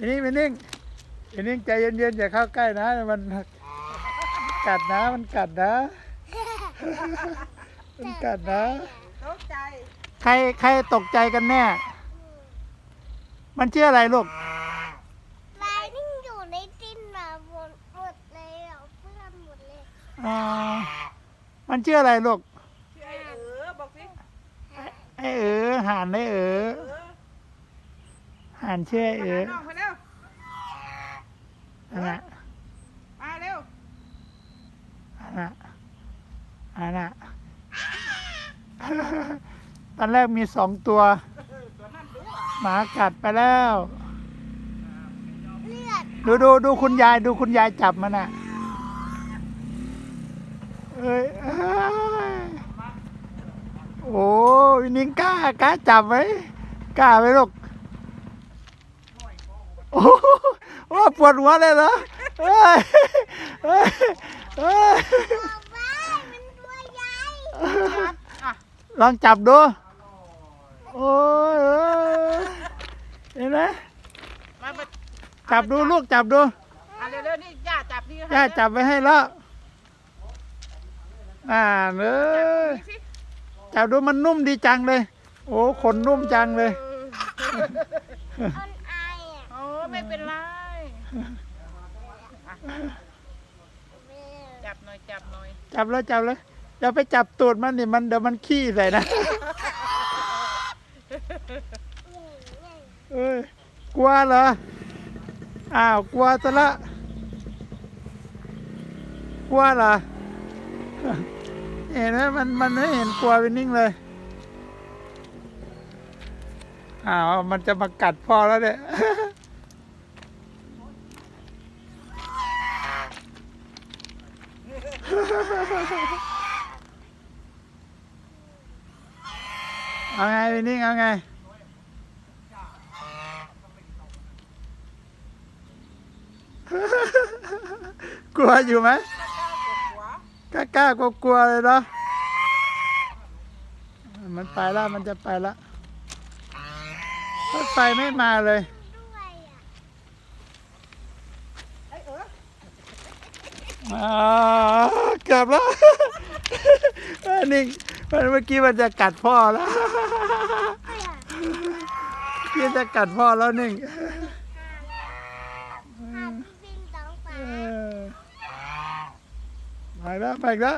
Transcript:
วินิ่งวินิ่งวินิ่งใจเย็นๆอย่าเข้าใกล้นะมันกัดนะมันกัดนะ มันกัดนะ ตกใจใครใครตกใจกันแน่ มันชื่ออะไรลูก ลายนิ่งอยู่ในดินมาหมดหมดเลยอะเพื่อนหมดเลยอ่า มันชื่ออะไรลูก ชื่อไอ้เออบอกสิไอเอ๋อห่านไอเอ๋อเออห่านชื่อไอมาเอ๋หาอน้องไปเร็ว อันน่ะมาเร็วอันน่ะอันน่ะตอนแรกมีสองตัวตัวนั่นดูหมากัดไปแล้วเลือดดูดูดูคุณยายดูคุณยายจับมันอะเอ้ยเอ้ยโอ้ยนิ้งกล้ากล้าจับไหมกล้าไหมลูกโอ้ โหโอ้ปวดหัวเลยเหรอเอ้ยเอ้ยเอ้ยบอกว่ามันตัวใหญ่อะลองจับดู โอ้ยเอ้ยเห็นไหมมามาจับดูลูกจับดูอะเร็วๆนี่ย่าจับนี่ย่าจับไว้ให้แล้วอ่าเอ้ยนี่สิจับดูมันนุ่มดีจังเลย โอ้ขนนุ่มจังเลยอ่อนไออะ โอ้ไม่เป็นไร จับหน่อยจับหน่อยจับแล้วจับแล้วอย่าไปจับตูดมันนี่มันเดี๋ยวมันขี้ใส่นะเอ้ยกลัวเหรอ อ้าวกลัวซะละกลัวเหรอ เห็นไหมมันมันไม่เห็นกลัวไปนิ่งเลย อ้าวมันจะมากัดพ่อแล้วเนี่ย เอาไงไปนิ่งเอาไงกลัวอยู่ไหมหัวกล้ากล้ากลัวกลัวๆเลยเนาะมันไปแล้วมันจะไปแล้วรถไฟไม่มาเลยด้วยอะไอ้เอออ่าเกือบแล้วอันนี้มันเมื่อกี้มันจะกัดพ่อแล้วเมื่อกี้จะกัดพ่อแล้วหนึ่งหาพี่บินสองฝาเออไปแล้วไปอีกแล้ว